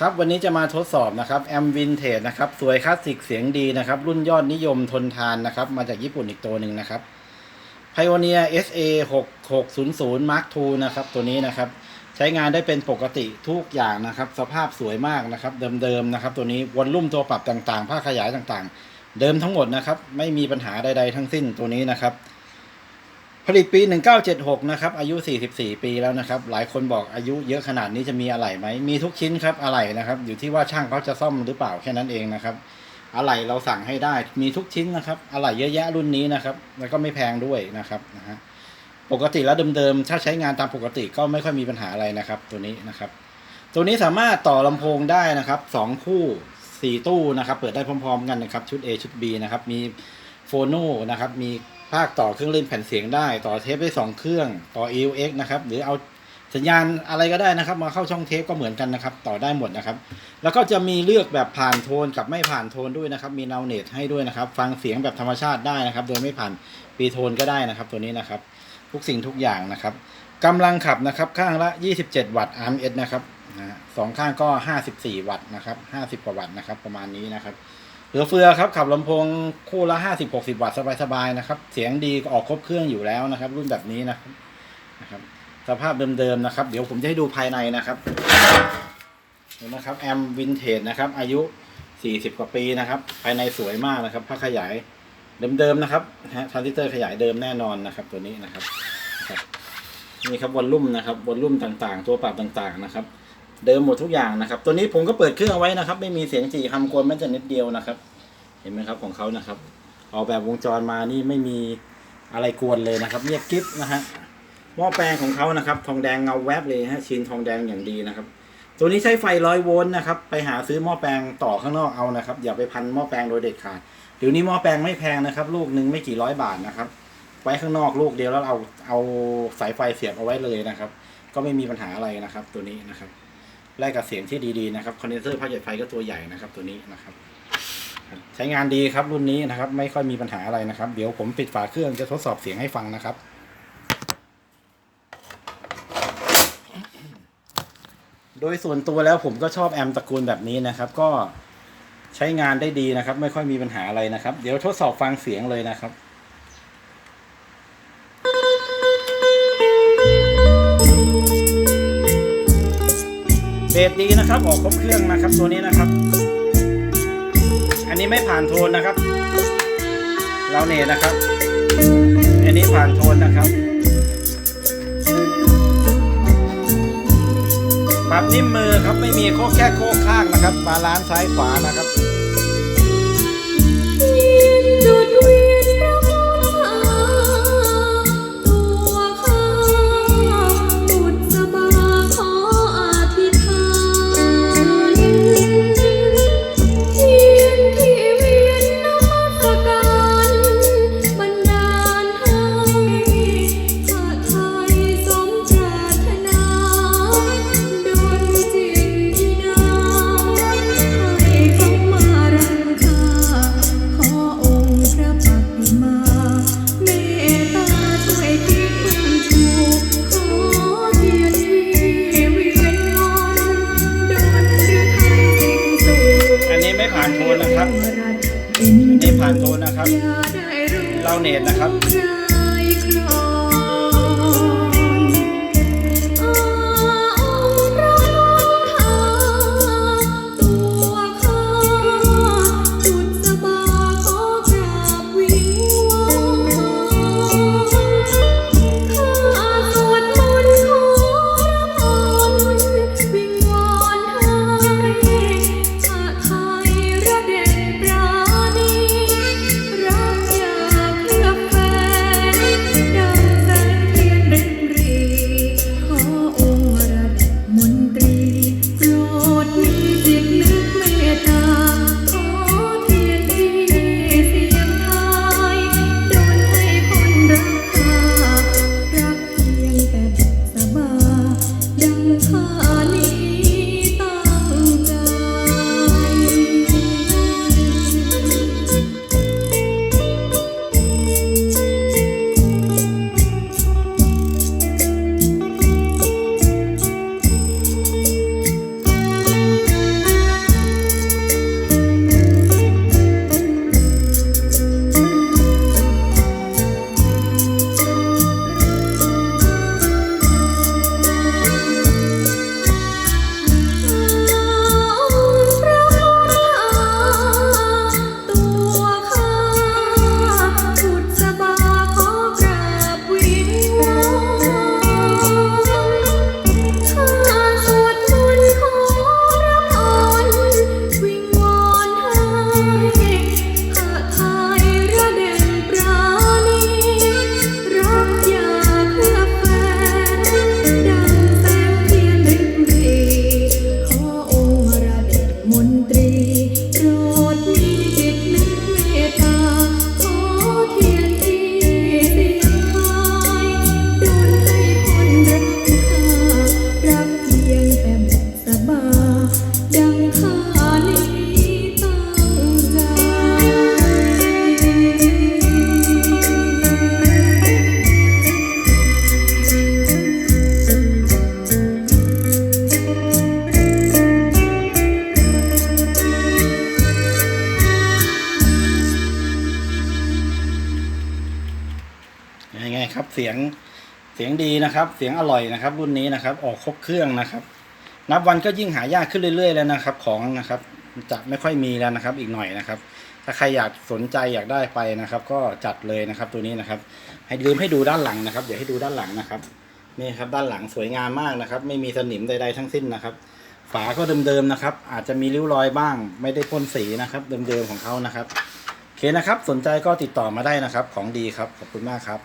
ครับวันนี้จะมาทดสอบนะครับแอมวินเทจนะครับสวยคลาสสิกเสียงดีนะครับ รุ่นยอดนิยมทนทานนะครับ มาจากญี่ปุ่นอีกตัวหนึ่งนะครับ Pioneer SA 6600 Mark II นะครับตัวนี้นะครับ ใช้งานได้เป็นปกติทุกอย่างนะครับ สภาพสวยมากนะครับ เดิมๆนะครับ ตัวนี้วอลลุ่มตัวปรับต่างๆผ้าขยายต่างๆ เดิมทั้งหมดนะครับ ไม่มีปัญหาใด ๆ ทั้งสิ้นตัวนี้นะครับ ผลิตปี 1976 นะครับ อายุ 44 ปีแล้วนะครับ หลายคนบอกอายุเยอะขนาดนี้จะมีอะไหล่ไหม มีทุกชิ้นครับอะไหล่นะครับ อยู่ที่ว่าช่างเขาจะซ่อมหรือเปล่าแค่นั้นเองนะครับ อะไหล่เราสั่งให้ได้ มีทุกชิ้นนะครับ อะไหล่เยอะแยะรุ่นนี้นะครับ แล้วก็ไม่แพงด้วยนะครับนะฮะ ปกติแล้วเดิมๆ ถ้าใช้งานตามปกติก็ไม่ค่อยมีปัญหาอะไรนะครับ ตัวนี้นะครับ ตัวนี้สามารถต่อลำโพงได้นะครับสองคู่สี่ตู้นะครับ เปิดได้พร้อม ๆ กันนะครับ ชุด A ชุด B นะครับ มีโฟโนนะครับ มี ภาคต่อเครื่องเล่นแผ่นเสียงได้ ต่อเทปได้สองเครื่องต่อ EUX นะครับ หรือเอาสัญญาณอะไรก็ได้นะครับ มาเข้าช่องเทปก็เหมือนกันนะครับ ต่อได้หมดนะครับ แล้วก็จะมีเลือกแบบผ่านโทนกับไม่ผ่านโทนด้วยนะครับ มีนาเนตให้ด้วยนะครับ ฟังเสียงแบบธรรมชาติได้นะครับ โดยไม่ผ่านปีโทนก็ได้นะครับ ตัวนี้นะครับ ทุกสิ่งทุกอย่างนะครับกำลังขับนะครับ ข้างละ 27 วัตต์ RMS นะครับสองข้างก็ 54 วัตต์นะครับ 50 กว่าวัตต์นะครับ ประมาณนี้นะครับ ลือเฟือครับ ขับลำโพงคู่ละ50-60วัตต์สบายๆนะครับ เสียงดีออกครบเครื่องอยู่แล้วนะครับ รุ่นแบบนี้นะครับนะครับ สภาพเดิมๆนะครับ เดี๋ยวผมจะให้ดูภายในนะครับเห็นนะครับแอมวินเทจนะครับ อายุ40กว่าปีนะครับ ภายในสวยมากนะครับผ้าขยายเดิมๆนะครับฮะทรานซิสเตอร์ขยายเดิมแน่นอนนะครับ ตัวนี้นะครับครับนี่ครับวอลลุ่มนะครับวอลลุ่มต่างๆ ตัวปรับต่างๆนะครับ เดิมหมดทุกอย่างนะครับ ตัวนี้ผมก็เปิดเครื่องไว้นะครับ ไม่มีเสียงจีคำกวนแม้แต่นิดเดียวนะครับ เห็นไหมครับของเขานะครับ ออกแบบวงจรมานี่ไม่มีอะไรกวนเลยนะครับเงียบกิ๊บนะฮะหม้อแปลงของเขานะครับ ทองแดงเงาแวบเลยฮะชินทองแดงอย่างดีนะครับ ตัวนี้ใช้ไฟร้อยโวลต์นะครับ ไปหาซื้อหม้อแปลงต่อข้างนอกเอานะครับ อย่าไปพันหม้อแปลงโดยเด็ดขาดเดี๋ยวนี้หม้อแปลงไม่แพงนะครับ ลูกหนึ่งไม่กี่ร้อยบาทนะครับ ไว้ข้างนอกลูกเดียวแล้วเอาเอาสายไฟเสียบเอาไว้เลยนะครับ ก็ไม่มีปัญหาอะไรนะครับ ตัวนี้นะครับ แลกกับเสียงที่ดีๆนะครับคอนเดนเซอร์ผ้าหยัดไฟก็ตัวใหญ่นะครับตัวนี้นะครับ ใช้งานดีครับรุ่นนี้นะครับ ไม่ค่อยมีปัญหาอะไรนะครับ เดี๋ยวผมปิดฝาเครื่องจะทดสอบเสียงให้ฟังนะครับโดยส่วนตัวแล้วผมก็ชอบแอมตระกูลแบบนี้นะครับ ก็ใช้งานได้ดีนะครับ ไม่ค่อยมีปัญหาอะไรนะครับ เดี๋ยวทดสอบฟังเสียงเลยนะครับ เบสดีนะครับ ออกครบเครื่องนะครับ ตัวนี้นะครับ อันนี้ไม่ผ่านโทนนะครับ เราเนตนะครับ อันนี้ผ่านโทนนะครับ ปรับนิ่มมือครับไม่มีโค้แค่โค้ข้างนะครับบาลานซ์ซ้ายขวานะครับ นะครับ เสียงเสียงดีนะครับ เสียงอร่อยนะครับ รุ่นนี้นะครับ ออกครบเครื่องนะครับ นับวันก็ยิ่งหายากขึ้นเรื่อยๆแล้วนะครับ ของนะครับจะไม่ค่อยมีแล้วนะครับ อีกหน่อยนะครับ ถ้าใครอยากสนใจอยากได้ไปนะครับ ก็จัดเลยนะครับตัวนี้นะครับ ให้ลืมให้ดูด้านหลังนะครับ เดี๋ยวให้ดูด้านหลังนะครับนี่ครับด้านหลังสวยงามมากนะครับ ไม่มีสนิมใดๆทั้งสิ้นนะครับ ฝาก็เดิมๆนะครับ อาจจะมีริ้วรอยบ้าง ไม่ได้พ่นสีนะครับ เดิมๆของเขานะครับโอเคนะครับ สนใจก็ติดต่อมาได้นะครับ ของดีครับขอบคุณมากครับ